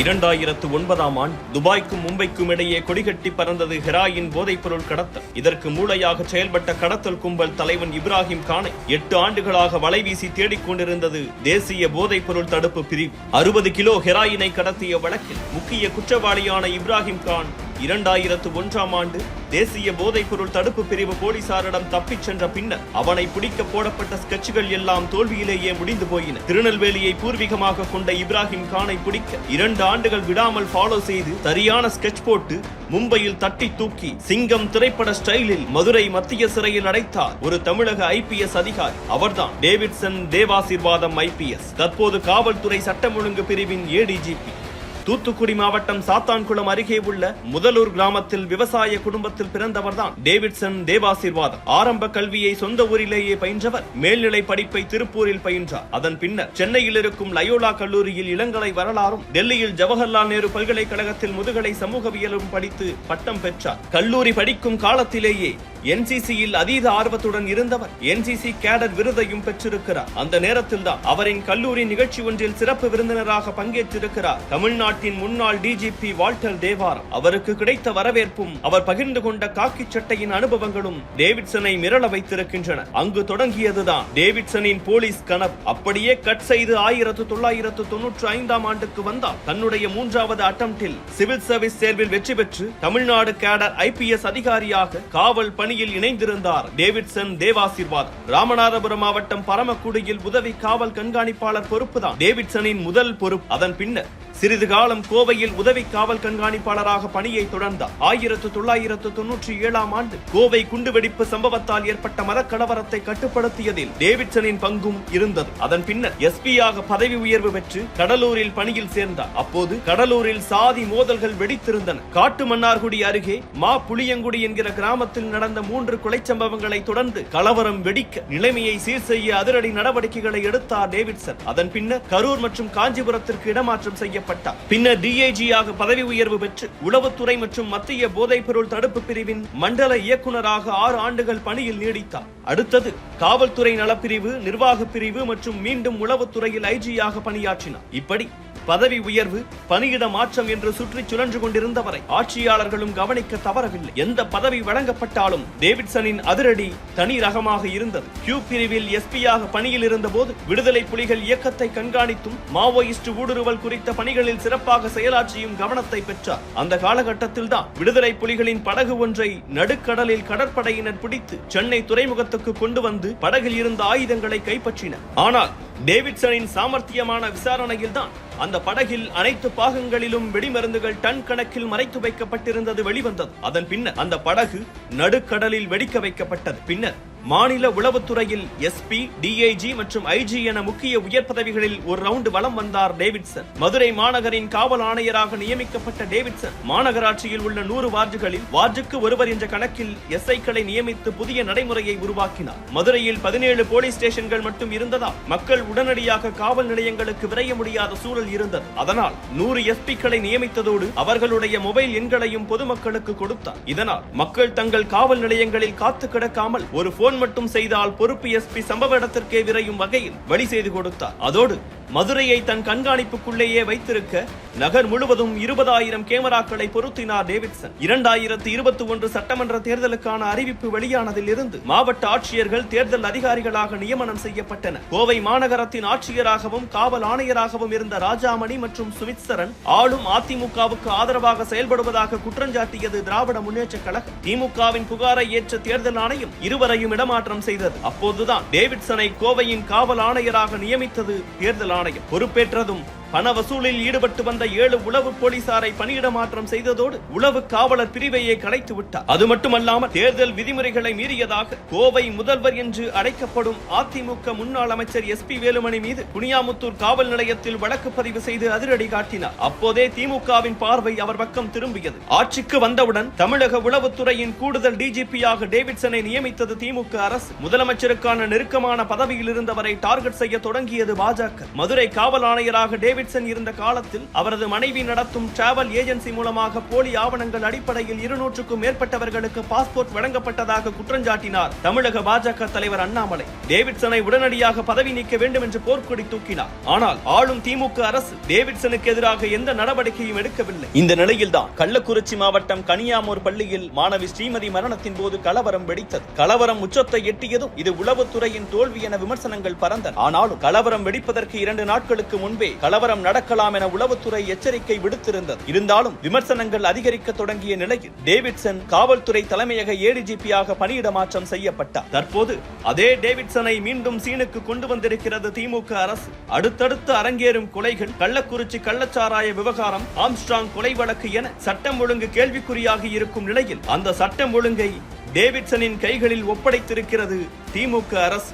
இரண்டாயிரத்து ஒன்பதாம் ஆண்டு துபாய்க்கும் மும்பைக்கும் இடையே கொடிகட்டி பறந்தது ஹெராயின் போதைப்பொருள் கடத்தல். இதற்கு மூளையாக செயல்பட்ட கடத்தல் கும்பல் தலைவன் இப்ராஹிம் கானை எட்டு ஆண்டுகளாக வலைவீசி தேடிக் கொண்டிருந்தது தேசிய போதைப்பொருள் தடுப்பு பிரிவு. அறுபது கிலோ ஹெராயினை கடத்திய வழக்கில் முக்கிய குற்றவாளியான இப்ராஹிம் கான் இரண்டாயிரத்து ஒன்றாம் ஆண்டு தேசிய போதைப்பொருள் தடுப்பு பிரிவு போலீசாரிடம் தப்பிச் சென்ற பின்னர் அவனை பிடிக்க போடப்பட்ட ஸ்கெட்சுகள் எல்லாம் தோல்வியிலேயே முடிந்து போயின. திருநெல்வேலியை பூர்வீகமாக கொண்ட இப்ராஹிம் கானை பிடிக்க இரண்டு ஆண்டுகள் விடாமல் ஃபாலோ செய்து சரியான ஸ்கெட்ச் போட்டு மும்பையில் தட்டி தூக்கி சிங்கம் திரைப்பட ஸ்டைலில் மதுரை மத்திய சிறையில் அடைத்தார். ஒரு தமிழக ஐபிஎஸ் அதிகாரி. அவர்தான் டேவிட்சன் தேவாசிர்வாதம் ஐபிஎஸ் தற்போது காவல்துறை சட்டம் ஒழுங்கு பிரிவின் ஏடிஜிபி தூத்துக்குடி மாவட்டம் சாத்தான்குளம் அருகே உள்ள முதலூர் கிராமத்தில் விவசாய குடும்பத்தில் பிறந்தவர்தான் டேவிட்சன் தேவாசிர்வாதம் ஆரம்ப கல்வியை சொந்த ஊரிலேயே பயின்றவர். மேல்நிலை படிப்பை திருப்பூரில் பயின்றார். அதன் பின்னர் சென்னையில் இருக்கும் லயோலா கல்லூரியில் இளங்கலை வரலாறும் டெல்லியில் ஜவஹர்லால் நேரு பல்கலைக்கழகத்தில் முதுகலை சமூகவியலும் படித்து பட்டம் பெற்றார். கல்லூரி படிக்கும் காலத்திலேயே என்சிசியில் அதீத ஆர்வத்துடன் இருந்தவர். என்சிசி கேடர் விருதையும் பெற்றிருக்கிறார். அந்த நேரத்தில்தான் அவரின் கல்லூரி நிகழ்ச்சி ஒன்றில் சிறப்பு விருந்தினராக பங்கேற்றிருக்கிறார். தமிழ்நாட்டின் முன்னாள் டிஜிபி வால்டர் தேவார் அவருக்கு கிடைத்த வரவேற்பும் அவர் பகிர்ந்து கொண்ட காக்கி சட்டையின் அனுபவங்களும் டேவிட்சனை மிரள வைத்திருக்கின்றன. அங்கு தொடங்கியதுதான் டேவிட்சனின் போலீஸ் கனவு. அப்படியே கட் செய்து ஆயிரத்து தொள்ளாயிரத்து தொன்னூற்று ஐந்தாம் ஆண்டுக்கு வந்தார். தன்னுடைய மூன்றாவது அட்டம்ப்டில் சிவில் சர்வீஸ் தேர்வில் வெற்றி பெற்று தமிழ்நாடு கேடர் ஐபிஎஸ் அதிகாரியாக காவல் பணியில் இணைந்திருந்தார் டேவிட்சன் தேவாசிர்வாத் ராமநாதபுரம் மாவட்டம் பரமக்குடியில் உதவி காவல் கண்காணிப்பாளர் பொறுப்புதான் டேவிட்சனின் முதல் பொறுப்பு. அதன் பின்னர் சிறிது காலம் கோவையில் உதவி காவல் கண்காணிப்பாளராக பணியை தொடர்ந்தார் ஆயிரத்து தொள்ளாயிரத்து தொன்னூற்றி ஏழாம் ஆண்டு கோவை குண்டுவெடிப்பு சம்பவத்தால் ஏற்பட்ட மதக்கலவரத்தை கட்டுப்படுத்தியதில் டேவிட்சனின் பங்கும் இருந்தது. அதன் பின்னர் எஸ்பியாக பதவி உயர்வு பெற்று கடலூரில் பணியில் சேர்ந்தார். அப்போது கடலூரில் சாதி மோதல்கள் வெடித்திருந்தன. காட்டு மன்னார்குடி அருகே மா புளியங்குடி என்கிற கிராமத்தில் நடந்த மூன்று கொலை சம்பவங்களை தொடர்ந்து கலவரம் வெடிக்க நிலைமையை சீர் செய்ய அதிரடி நடவடிக்கைகளை எடுத்தார் டேவிட்சன். அதன் பின்னர் கரூர் மற்றும் காஞ்சிபுரத்திற்கு இடமாற்றம் செய்யப்பட்டார் பின்னர் டிஐஜியாக பதவி உயர்வு பெற்று உளவுத்துறை மற்றும் மத்திய போதைப்பொருள் தடுப்பு பிரிவின் மண்டல இயக்குநராக ஆறு ஆண்டுகள் பணியில் நீடித்தார். அடுத்தது காவல்துறை நலப்பிரிவு நிர்வாக பிரிவு மற்றும் மீண்டும் உளவுத்துறையில் ஐஜியாக பணியாற்றினார். இப்படி பதவி உயர்வு பணியிட மாற்றம் என்று சுற்றி சுழன்று கொண்டிருந்தவரை ஆட்சியாளர்களும் கவனிக்க தவறவில்லை. எந்த பதவி வழங்கப்பட்டாலும் டேவிட்சனின் அதிரடி தனி ரகமாக இருந்தது. கியூ பிரிவில் எஸ்பியாக பணியில் இருந்தபோது விடுதலை புலிகள் இயக்கத்தை கண்காணித்தும் மாவோயிஸ்ட் ஊடுருவல் குறித்த பணிகளில் சிறப்பாக செயலாற்றியும் கவனத்தை பெற்றார். அந்த காலகட்டத்தில் தான் விடுதலை புலிகளின் படகு ஒன்றை நடுக்கடலில் கடற்படையினர் பிடித்து சென்னை துறைமுகத்துக்கு கொண்டு வந்து படகில் இருந்த ஆயுதங்களை கைப்பற்றினர். ஆனால் டேவிட்சனின் சாமர்த்தியமான விசாரணையில் தான் அந்த படகில் அனைத்து பாகங்களிலும் வெடிமருந்துகள் டன் கணக்கில் மறைத்து வைக்கப்பட்டிருந்தது வெளிவந்தது. அதன் பின்னர் அந்த படகு நடுக்கடலில் வெடிக்க வைக்கப்பட்டது. பின்னர் மாநில உளவுத்துறையில் எஸ்பி டிஐஜி மற்றும் ஐஜி என முக்கிய உயர் பதவிகளில் ஒரு ரவுண்டு வலம் வந்தார் டேவிட்சன். மதுரை மாநகரின் காவல் ஆணையராக நியமிக்கப்பட்ட டேவிட்சன். மாநகராட்சியில் உள்ள நூறு வார்டுகளில் வார்டுக்கு ஒருவர் என்ற கணக்கில் எஸ்ஐக்களை நியமித்து புதிய நடைமுறையை உருவாக்கினார். மதுரையில் பதினேழு போலீஸ் ஸ்டேஷன்கள் மட்டும் இருந்ததால் மக்கள் உடனடியாக காவல் நிலையங்களுக்கு விரைய முடியாத சூழல் இருந்தது. அதனால் நூறு எஸ்பிக்களை நியமித்ததோடு அவர்களுடைய மொபைல் எண்களையும் பொதுமக்களுக்கு கொடுத்தார். இதனால் மக்கள் தங்கள் காவல் நிலையங்களில் காத்து கிடக்காமல் ஒரு போன் மட்டும் செய்தால் பொறுப்பு எஸ்பி சம்பவ இடத்திற்கே விரையும் வகையில் வழி செய்து கொடுத்தார். அதோடு மதுரையை தன் கண்காணிப்புக்குள்ளேயே வைத்திருக்க நகர் முழுவதும் இருபதாயிரம் கேமராக்களை பொருத்தினார் டேவிட்சன். இரண்டாயிரத்து இருபத்தி ஒன்று சட்டமன்ற தேர்தலுக்கான அறிவிப்பு வெளியானதில் இருந்து மாவட்ட ஆட்சியர்கள் தேர்தல் அதிகாரிகளாக நியமனம் செய்யப்பட்டனர் கோவை மாநகரத்தின் ஆட்சியராகவும் காவல் ஆணையராகவும் இருந்த ராஜாமணி மற்றும் சுமித்சரன் ஆளும் அதிமுகவுக்கு ஆதரவாக செயல்படுவதாக குற்றஞ்சாட்டியது திராவிட முன்னேற்ற கழகம். திமுகவின் புகாரை ஏற்ற தேர்தல் ஆணையம் இருவரையும் இடமாற்றம் செய்தது. அப்போதுதான் டேவிட்சனை கோவையின் காவல் ஆணையராக நியமித்தது தேர்தல் ஆணையம் பொறுப்பேற்றதும் பண வசூலில் ஈடுபட்டு வந்த ஏழு உளவு போலீசாரை பணியிட மாற்றம் செய்ததோடு உளவு காவலர் பிரிவையே கலைத்து விட்டார். அது மட்டுமல்லாமல் தேர்தல் விதிமுறைகளை மீறியதாக கோவை முதல்வர் என்று அழைக்கப்படும் அதிமுக முன்னாள் அமைச்சர் எஸ் பி வேலுமணி மீது குனியாமுத்தூர் காவல் நிலையத்தில் வழக்கு பதிவு செய்து அதிரடி காட்டினார். அப்போதே திமுகவின் பார்வை அவர் பக்கம் திரும்பியது. ஆட்சிக்கு வந்தவுடன் தமிழக உளவுத்துறையின் கூடுதல் டிஜிபியாக டேவிட்சனை நியமித்தது திமுக அரசு. முதலமைச்சருக்கான நெருக்கமான பதவியில் இருந்தவரை டார்கெட் செய்ய தொடங்கியது பாஜக மதுரை காவல் ஆணையராக டேவிட் டேவிட்சன் இருந்த காலத்தில் அவரது மனைவி நடத்தும் டிராவல் ஏஜென்சி மூலமாக போலி ஆவணங்கள் அடிப்படையில் இருநூற்றுக்கும் மேற்பட்டவர்களுக்கு பாஸ்போர்ட் வழங்கப்பட்டதாக குற்றஞ்சாட்டினார் தமிழக பாஜக தலைவர் அண்ணாமலை. டேவிட்சனை உடனடியாக பதவி நீக்க வேண்டும் என்று போர்க்கொடி தூக்கினார். ஆனால் ஆளும் திமுக அரசு டேவிட்சனுக்கு எதிராக எந்த நடவடிக்கையும் எடுக்கவில்லை. இந்த நிலையில்தான் கள்ளக்குறிச்சி மாவட்டம் கனியாமூர் பள்ளியில் மாணவி ஸ்ரீமதி மரணத்தின் போது கலவரம் வெடித்தது. கலவரம் உச்சத்தை எட்டியதும் இது உளவுத்துறையின் தோல்வி என விமர்சனங்கள் பறந்தன. ஆனாலும் கலவரம் வெடிப்பதற்கு இரண்டு நாட்களுக்கு முன்பே கலவரம் விவகாரம் நடக்கலாம் என உளவுத்துறை எச்சரிக்கை விடுத்திருந்தது. இருந்தாலும் விமர்சனங்கள் அதிகரிக்க தொடங்கிய நிலையில் டேவிட்சன் காவல்துறை தலைமையக ஏடிஜிபியாக பணியிட மாற்றம் செய்யப்பட்டார். தற்போது அதே டேவிட்சனை மீண்டும் சீனுக்கு கொண்டு வந்திருக்கிறது திமுக அரசு. அடுத்தடுத்து அரங்கேறும் கொலைகள் கள்ளக்குறிச்சி கள்ளச்சாராய விவகாரம் ஆம்ஸ்ட்ராங் கொலை வழக்கு என சட்டம் ஒழுங்கு கேள்விக்குறியாகி இருக்கும் நிலையில் அந்த சட்டம் ஒழுங்கை டேவிட்சனின் கைகளில் ஒப்படைத்திருக்கிறது திமுக அரசு.